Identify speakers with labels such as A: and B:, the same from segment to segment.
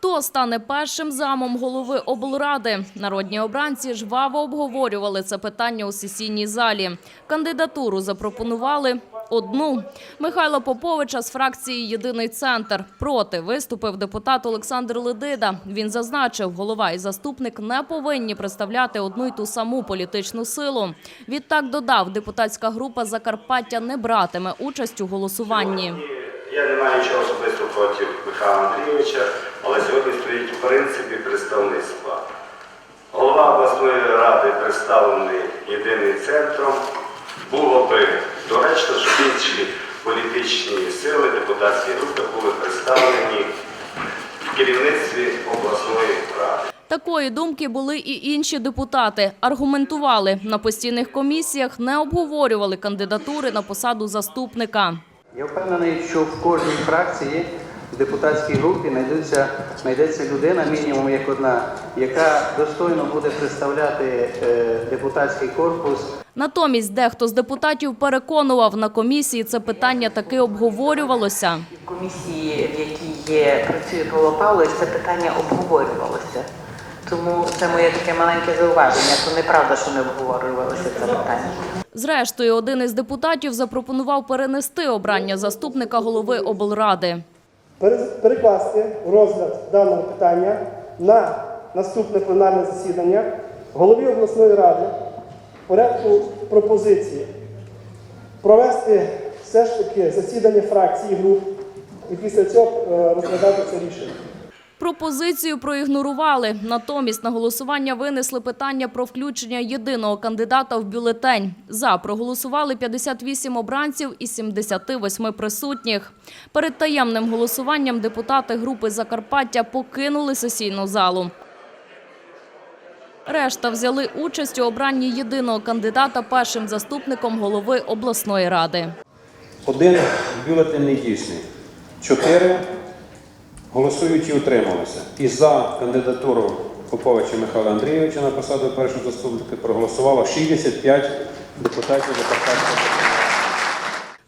A: Хто стане першим замом голови облради? Народні обранці жваво обговорювали це питання у сесійній залі. Кандидатуру запропонували одну Михайла Поповича з фракції Єдиний центр. Проти виступив депутат Олександр Ледида. Він зазначив, голова і заступник не повинні представляти одну й ту саму політичну силу. Відтак додав, депутатська група Закарпаття не братиме участь у голосуванні.
B: Я не маю нічого особисто проти Михайла Андрійовича, в принципі представництва. Голова обласної ради представлений єдиним центром. Було би доречно, щоб інші політичні сили, депутатські групи були представлені в керівництві обласної ради.
A: Такої думки були і інші депутати. Аргументували на постійних комісіях, не обговорювали кандидатури на посаду заступника.
C: Я впевнений, що в кожній фракції, в депутатській групі знайдеться, знайдеться людина, мінімум як одна, яка достойно буде представляти е, депутатський корпус.
A: Натомість дехто з депутатів переконував на комісії, це питання таки обговорювалося.
D: комісії, в якій є працює Павло Павлович, це питання обговорювалося. Тому це моє таке маленьке зауваження. То неправда, що не обговорювалося це питання.
A: Зрештою, один із депутатів запропонував перенести обрання заступника голови облради.
E: Пере- перекласти розгляд даного питання на наступне пленарне засідання голові обласної ради порядку пропозиції провести все ж таки засідання фракцій і груп і після цього е, розглядати це рішення.
A: Пропозицію проігнорували. Натомість на голосування винесли питання про включення єдиного кандидата в бюлетень. За проголосували 58 обранців із 78 присутніх. Перед таємним голосуванням депутати групи Закарпаття покинули сесійну залу. Решта взяли участь у обранні єдиного кандидата першим заступником голови обласної ради.
F: Один бюлетень недійсний. Чотири голосуючі утрималися. І за кандидатуру Поповича Михайла Андрійовича на посаду першого заступника проголосувало 65 депутатів Закарпатського.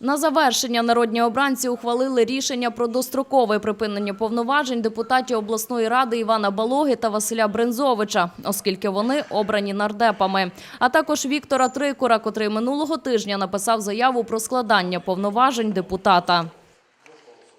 A: На завершення народні обранці ухвалили рішення про дострокове припинення повноважень депутатів обласної ради Івана Балоги та Василя Брензовича, оскільки вони обрані нардепами. А також Віктора Трикура, котрий минулого тижня написав заяву про складання повноважень депутата.